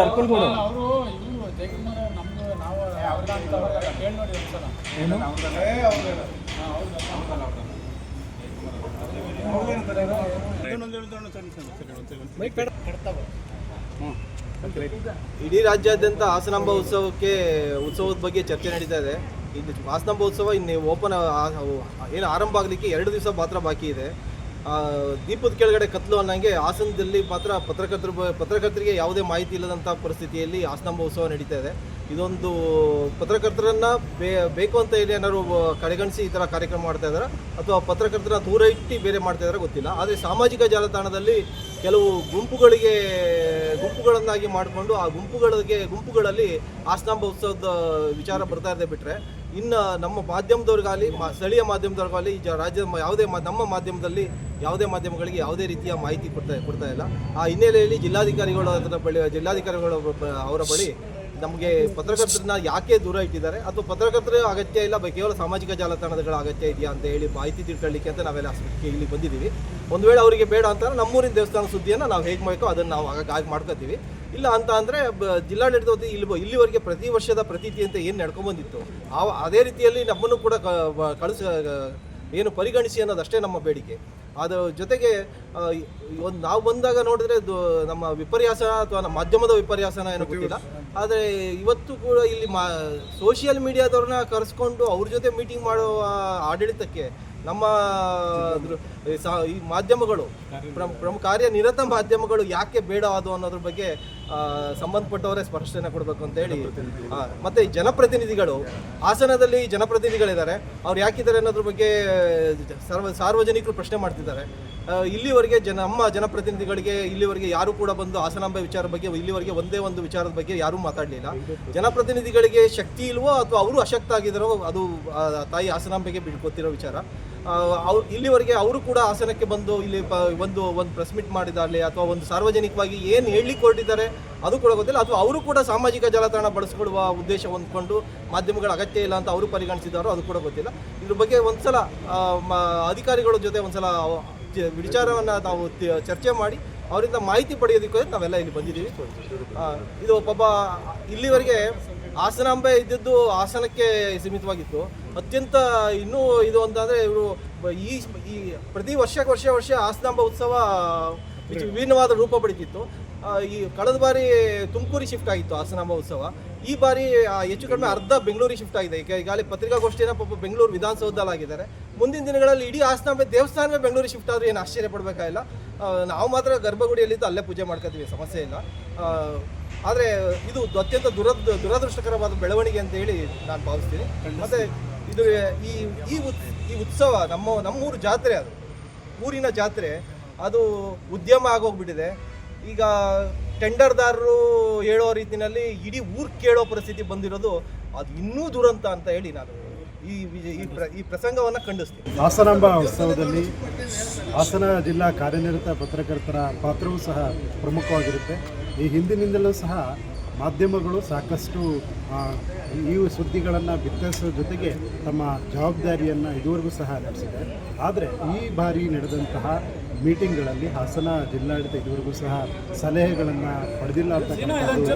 ಅರ್ಕಲ್ಗೂಡ ಅವರು ನಮ್ದು ನಾವು ಅವ್ರಿಗೆ ಅಂತ ನೋಡಿ ಒಂದ್ಸಲ ಏನು ಇಡೀ ರಾಜ್ಯಾದ್ಯಂತ ಹಾಸನಾಂಬ ಉತ್ಸವಕ್ಕೆ, ಉತ್ಸವದ ಬಗ್ಗೆ ಚರ್ಚೆ ನಡೀತಾ ಇದೆ. ಇದು ಹಾಸನಾಂಬ ಉತ್ಸವ ಇನ್ನು ಓಪನ್ ಏನು ಆರಂಭ ಆಗಲಿಕ್ಕೆ ಎರಡು ದಿವಸ ಮಾತ್ರ ಬಾಕಿ ಇದೆ. ದೀಪದ ಕೆಳಗಡೆ ಕತ್ಲು ಅನ್ನಂಗೆ ಹಾಸನದಲ್ಲಿ ಮಾತ್ರ ಪತ್ರಕರ್ತರು, ಪತ್ರಕರ್ತರಿಗೆ ಯಾವುದೇ ಮಾಹಿತಿ ಇಲ್ಲದಂಥ ಪರಿಸ್ಥಿತಿಯಲ್ಲಿ ಹಾಸನಾಂಬ ಉತ್ಸವ ನಡೀತಾ ಇದೆ. ಇದೊಂದು ಪತ್ರಕರ್ತರನ್ನ ಬೇಕು ಅಂತ ಹೇಳಿ ಏನಾದ್ರು ಕಡೆಗಣಿಸಿ ಈ ಥರ ಕಾರ್ಯಕ್ರಮ ಮಾಡ್ತಾ ಇದ್ದಾರೆ ಅಥವಾ ಪತ್ರಕರ್ತರ ದೂರ ಇಟ್ಟು ಬೇರೆ ಮಾಡ್ತಾ ಇದ್ದಾರೆ ಗೊತ್ತಿಲ್ಲ. ಆದರೆ ಸಾಮಾಜಿಕ ಜಾಲತಾಣದಲ್ಲಿ ಕೆಲವು ಗುಂಪುಗಳಿಗೆ, ಗುಂಪುಗಳನ್ನಾಗಿ ಮಾಡಿಕೊಂಡು ಆ ಗುಂಪುಗಳಿಗೆ, ಗುಂಪುಗಳಲ್ಲಿ ಆಸ್ನಾಂಬ ಉತ್ಸವದ ವಿಚಾರ ಬರ್ತಾ ಇದೆ ಬಿಟ್ಟರೆ ಇನ್ನು ನಮ್ಮ ಮಾಧ್ಯಮದವ್ರಿಗಾಗಲಿ, ಮಾ, ಸ್ಥಳೀಯ ಮಾಧ್ಯಮದವ್ರಿಗಾಗಲಿ ಈ ರಾಜ್ಯದ ಯಾವುದೇ ನಮ್ಮ ಮಾಧ್ಯಮದಲ್ಲಿ ಯಾವುದೇ ಮಾಧ್ಯಮಗಳಿಗೆ ಯಾವುದೇ ರೀತಿಯ ಮಾಹಿತಿ ಕೊಡ್ತಾ ಕೊಡ್ತಾ ಇಲ್ಲ. ಆ ಹಿನ್ನೆಲೆಯಲ್ಲಿ ಜಿಲ್ಲಾಧಿಕಾರಿಗಳು ಅದರ ಬಳಿ, ಜಿಲ್ಲಾಧಿಕಾರಿಗಳ ಅವರ ಬಳಿ ನಮಗೆ ಪತ್ರಕರ್ತರನ್ನ ಯಾಕೆ ದೂರ ಇಟ್ಟಿದ್ದಾರೆ? ಅಥವಾ ಪತ್ರಕರ್ತರ ಅಗತ್ಯ ಇಲ್ಲ ಕೇವಲ ಸಾಮಾಜಿಕ ಜಾಲತಾಣಗಳ ಅಗತ್ಯ ಇದೆಯಾ ಅಂತ ಹೇಳಿ ಮಾಹಿತಿ ತಿಳ್ಕೊಳ್ಳಿಕ್ಕೆ ಅಂತ ನಾವೆಲ್ಲ ಇಲ್ಲಿ ಬಂದಿದ್ದೀವಿ. ಒಂದು ವೇಳೆ ಅವರಿಗೆ ಬೇಡ ಅಂತ ನಮ್ಮೂರಿನ ದೇವಸ್ಥಾನ ಸುದ್ದಿಯನ್ನು ನಾವು ಹೇಗೆ ಮಾಡ್ಕೋ ಅದನ್ನು ನಾವು ಆಗಿ ಮಾಡ್ಕೋತೀವಿ. ಇಲ್ಲ ಅಂತ ಅಂದರೆ ಜಿಲ್ಲಾಡಳಿತ ಇಲ್ಲಿ ಇಲ್ಲಿವರೆಗೆ ಪ್ರತಿ ವರ್ಷದ ಪ್ರತೀತಿ ಅಂತ ಏನು ನಡ್ಕೊಂಡ್ಬಂದಿತ್ತು ಆ ಅದೇ ರೀತಿಯಲ್ಲಿ ನಮ್ಮನ್ನು ಕೂಡ ಕಳಿಸ ಏನು ಪರಿಗಣಿಸಿ ಅನ್ನೋದಷ್ಟೇ ನಮ್ಮ ಬೇಡಿಕೆ. ಅದರ ಜೊತೆಗೆ ಒಂದು ನಾವು ಬಂದಾಗ ನೋಡಿದ್ರೆ ನಮ್ಮ ವಿಪರ್ಯಾಸ ಅಥವಾ ನಮ್ಮ ಮಾಧ್ಯಮದ ವಿಪರ್ಯಾಸನ ಏನೋ ಗೊತ್ತಿಲ್ಲ. ಆದರೆ ಇವತ್ತು ಕೂಡ ಇಲ್ಲಿ ಮಾ ಸೋಷಿಯಲ್ ಮೀಡಿಯಾದವ್ರನ್ನ ಕರೆಸ್ಕೊಂಡು ಅವ್ರ ಜೊತೆ ಮೀಟಿಂಗ್ ಮಾಡುವ ಆಡಳಿತಕ್ಕೆ ನಮ್ಮ ಈ ಮಾಧ್ಯಮಗಳು ಪ್ರಮ ಪ್ರಮುಖ ಕಾರ್ಯನಿರತ ಮಾಧ್ಯಮಗಳು ಯಾಕೆ ಬೇಡ ಅದು ಅನ್ನೋದ್ರ ಬಗ್ಗೆ ಸಂಬಂಧಪಟ್ಟವರೇ ಸ್ಪಷ್ಟನೆ ಕೊಡಬೇಕು ಅಂತ ಹೇಳಿ ಮತ್ತೆ ಜನಪ್ರತಿನಿಧಿಗಳು, ಹಾಸನದಲ್ಲಿ ಜನಪ್ರತಿನಿಧಿಗಳಿದ್ದಾರೆ. ಅವ್ರು ಯಾಕಿದ್ದಾರೆ ಅನ್ನೋದ್ರ ಬಗ್ಗೆ, ಸರ್ವ, ಸಾರ್ವಜನಿಕರು ಪ್ರಶ್ನೆ ಮಾಡ್ತಿದ್ದಾರೆ. ಇಲ್ಲಿವರೆಗೆ ಜನ, ನಮ್ಮ ಜನಪ್ರತಿನಿಧಿಗಳಿಗೆ ಇಲ್ಲಿವರೆಗೆ ಯಾರು ಕೂಡ ಬಂದು ಹಾಸನಾಂಬೆ ವಿಚಾರ ಬಗ್ಗೆ, ಇಲ್ಲಿವರೆಗೆ ಒಂದೇ ಒಂದು ವಿಚಾರದ ಬಗ್ಗೆ ಯಾರೂ ಮಾತಾಡಲಿಲ್ಲ. ಜನಪ್ರತಿನಿಧಿಗಳಿಗೆ ಶಕ್ತಿ ಇಲ್ವೋ ಅಥವಾ ಅವರು ಅಶಕ್ತ ಆಗಿದ್ದಾರೋ, ಅದು ತಾಯಿ ಹಾಸನಾಂಬೆಗೆ ಬಿಡ್ಕೊತಿರೋ ವಿಚಾರ. ಇಲ್ಲಿವರೆಗೆ ಅವರು ಕೂಡ ಹಾಸನಕ್ಕೆ ಬಂದು ಇಲ್ಲಿ ಒಂದು ಒಂದು ಪ್ರೆಸ್ ಮೀಟ್ ಮಾಡಿದಾಗಲಿ ಅಥವಾ ಒಂದು ಸಾರ್ವಜನಿಕವಾಗಿ ಏನು ಹೇಳಲಿಕ್ಕೆ ಹೊರಟಿದ್ದಾರೆ ಅದು ಕೂಡ ಗೊತ್ತಿಲ್ಲ. ಅಥವಾ ಅವರು ಕೂಡ ಸಾಮಾಜಿಕ ಜಾಲತಾಣ ಬಳಸ್ಕೊಡುವ ಉದ್ದೇಶ ಹೊಂದ್ಕೊಂಡು ಮಾಧ್ಯಮಗಳ ಅಗತ್ಯ ಇಲ್ಲ ಅಂತ ಅವರು ಪರಿಗಣಿಸಿದಾರೋ ಅದು ಕೂಡ ಗೊತ್ತಿಲ್ಲ. ಇದ್ರ ಬಗ್ಗೆ ಒಂದ್ಸಲ ಸಲ ಅಧಿಕಾರಿಗಳ ಜೊತೆ ಒಂದ್ಸಲ ಸಲ ವಿಚಾರವನ್ನು ನಾವು ಚರ್ಚೆ ಮಾಡಿ ಅವರಿಂದ ಮಾಹಿತಿ ಪಡೆಯೋದಕ್ಕೆ ನಾವೆಲ್ಲ ಇಲ್ಲಿ ಬಂದಿದ್ದೀವಿ. ಇದು ಪಾಪ ಇಲ್ಲಿವರೆಗೆ ಹಾಸನಾಂಬೆ ಇದ್ದದ್ದು ಹಾಸನಕ್ಕೆ ಸೀಮಿತವಾಗಿತ್ತು. ಅತ್ಯಂತ ಇನ್ನೂ ಇದು ಅಂತಂದರೆ ಇವರು ಈ ಈ ಪ್ರತಿ ವರ್ಷ ವರ್ಷ ವರ್ಷ ಹಾಸನಾಂಬ ಉತ್ಸವ ವಿಭಿನ್ನವಾದ ರೂಪ ಪಡೀತಿತ್ತು ಈ ಕಳೆದ ಬಾರಿ ತುಮಕೂರಿಗೆ ಶಿಫ್ಟ್ ಆಗಿತ್ತು ಹಾಸನ ಮಹೋತ್ಸವ. ಈ ಬಾರಿ ಹೆಚ್ಚು ಕಡಿಮೆ ಅರ್ಧ ಬೆಂಗಳೂರಿಗೆ ಶಿಫ್ಟ್ ಆಗಿದೆ. ಈಗ, ಈಗಾಗಲೇ ಪತ್ರಿಕಾಗೋಷ್ಠಿಯನ್ನು ಪಾಪ ಬೆಂಗಳೂರು ವಿಧಾನಸೌಧದಲ್ಲಾಗಿದ್ದಾರೆ. ಮುಂದಿನ ದಿನಗಳಲ್ಲಿ ಇಡೀ ಹಾಸನಾಂಬೆ ದೇವಸ್ಥಾನವೇ ಬೆಂಗಳೂರಿಗೆ ಶಿಫ್ಟ್ ಆದರೂ ಏನು ಆಶ್ಚರ್ಯ ಪಡಬೇಕಾಗಿಲ್ಲ. ನಾವು ಮಾತ್ರ ಗರ್ಭಗುಡಿಯಲ್ಲಿದ್ದು ಅಲ್ಲೇ ಪೂಜೆ ಮಾಡ್ಕೋತೀವಿ, ಸಮಸ್ಯೆ ಇಲ್ಲ. ಆದರೆ ಇದು ಅತ್ಯಂತ ದುರದ್ ದುರದೃಷ್ಟಕರವಾದ ಬೆಳವಣಿಗೆ ಅಂತ ಹೇಳಿ ನಾನು ಭಾವಿಸ್ತೀನಿ. ಮತ್ತು ಇದು ಈ ಈ ಈ ಉತ್ಸವ ನಮ್ಮ ನಮ್ಮೂರು ಜಾತ್ರೆ ಅದು. ಊರಿನ ಜಾತ್ರೆ, ಅದು ಉದ್ಯಮ ಆಗೋಗ್ಬಿಟ್ಟಿದೆ. ಈಗ ಟೆಂಡರ್ದಾರರು ಹೇಳೋ ರೀತಿಯಲ್ಲಿ ಇಡೀ ಊರು ಕೇಳೋ ಪರಿಸ್ಥಿತಿ ಬಂದಿರೋದು ಅದು ಇನ್ನೂ ದುರಂತ ಅಂತ ಹೇಳಿ ನಾನು ಈ ಈ ಪ್ರಸಂಗವನ್ನು ಖಂಡಿಸ್ತೀನಿ. ಹಾಸನಾಂಬ ಉತ್ಸವದಲ್ಲಿ ಹಾಸನ ಜಿಲ್ಲಾ ಕಾರ್ಯನಿರತ ಪತ್ರಕರ್ತರ ಪಾತ್ರವೂ ಸಹ ಪ್ರಮುಖವಾಗಿರುತ್ತೆ. ಈ ಹಿಂದಿನಿಂದಲೂ ಸಹ ಮಾಧ್ಯಮಗಳು ಸಾಕಷ್ಟು ಈ ಸುದ್ದಿಗಳನ್ನು ಬಿತ್ತರಿಸೋ ಜೊತೆಗೆ ತಮ್ಮ ಜವಾಬ್ದಾರಿಯನ್ನು ಇದುವರೆಗೂ ಸಹ ನಡೆಸಿದೆ ಆದರೆ ಈ ಬಾರಿ ನಡೆದಂತಹ ಮೀಟಿಂಗ್ಗಳಲ್ಲಿ ಹಾಸನ ಜಿಲ್ಲಾಡಳಿತ ಇದುವರೆಗೂ ಸಹ ಸಲಹೆಗಳನ್ನು ಪಡೆದಿಲ್ಲ ಅಂತಕ್ಕಂಥದ್ದು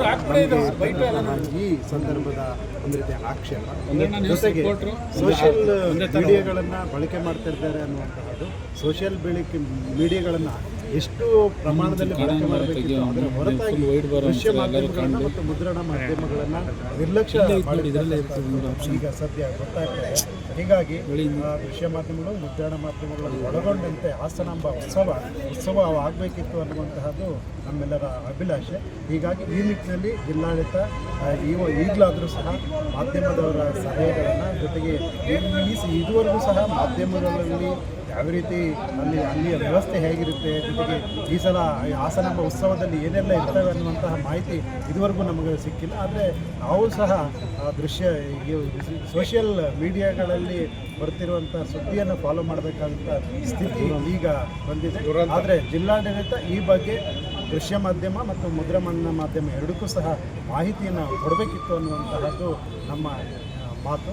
ಈ ಸಂದರ್ಭದ ಒಂದು ರೀತಿಯ ಆಕ್ಷೇಪ. ಜೊತೆಗೆ ಸೋಷಿಯಲ್ ಮೀಡಿಯಾಗಳನ್ನು ಬಳಕೆ ಮಾಡ್ತಾ ಇದ್ದಾರೆ ಅನ್ನುವಂತಹದ್ದು. ಸೋಷಿಯಲ್ ಬೆಳಕೆ ಮೀಡಿಯಾಗಳನ್ನು ಎಷ್ಟು ಪ್ರಮಾಣದಲ್ಲಿ ಬಳಕೆ ಮಾಡಬೇಕಿತ್ತು ಅದರ ಹೊರತಾಗಿ ದೃಶ್ಯ ಮಾಧ್ಯಮಗಳನ್ನು ಮತ್ತು ಮುದ್ರಣ ಮಾಧ್ಯಮಗಳನ್ನು ನಿರ್ಲಕ್ಷ್ಯ ಈಗ ಸದ್ಯ ಗೊತ್ತಾಗ್ತದೆ. ಹೀಗಾಗಿ ದೃಶ್ಯ ಮಾಧ್ಯಮಗಳು ಮುದ್ರಣ ಮಾಧ್ಯಮಗಳನ್ನು ಒಳಗೊಂಡಂತೆ ಹಾಸನಾಂಬ ಉತ್ಸವ ಉತ್ಸವ ಆಗಬೇಕಿತ್ತು ಅನ್ನುವಂತಹದ್ದು ನಮ್ಮೆಲ್ಲರ ಅಭಿಲಾಷೆ. ಹೀಗಾಗಿ ಈ ನಿಟ್ಟಿನಲ್ಲಿ ಜಿಲ್ಲಾಡಳಿತ ಇವ ಈಗಲಾದರೂ ಸಹ ಮಾಧ್ಯಮದವರ ಸಲಹೆಗಳನ್ನು ಜೊತೆಗೆ ಈ ಇದುವರೆಗೂ ಸಹ ಮಾಧ್ಯಮಗಳಲ್ಲಿ ಯಾವ ರೀತಿ ಅಲ್ಲಿ ಅಲ್ಲಿಯ ವ್ಯವಸ್ಥೆ ಹೇಗಿರುತ್ತೆ, ಜೊತೆಗೆ ಈ ಸಲ ಹಾಸನ ಎಂಬ ಉತ್ಸವದಲ್ಲಿ ಏನೆಲ್ಲ ಇರ್ತವೆ ಅನ್ನುವಂತಹ ಮಾಹಿತಿ ಇದುವರೆಗೂ ನಮಗೆ ಸಿಕ್ಕಿಲ್ಲ. ಆದರೆ ನಾವು ಸಹ ಆ ದೃಶ್ಯ ಸೋಷಿಯಲ್ ಮೀಡಿಯಾಗಳಲ್ಲಿ ಬರ್ತಿರುವಂಥ ಸುದ್ದಿಯನ್ನು ಫಾಲೋ ಮಾಡಬೇಕಾದಂಥ ಸ್ಥಿತಿ ಈಗ ಬಂದಿದೆ. ಆದರೆ ಜಿಲ್ಲಾಡಳಿತ ಈ ಬಗ್ಗೆ ದೃಶ್ಯ ಮಾಧ್ಯಮ ಮತ್ತು ಮುದ್ರಮಣ್ಣ ಮಾಧ್ಯಮ ಎರಡಕ್ಕೂ ಸಹ ಮಾಹಿತಿಯನ್ನು ಕೊಡಬೇಕಿತ್ತು ಅನ್ನುವಂತಹದ್ದು ನಮ್ಮ ಮಾತು.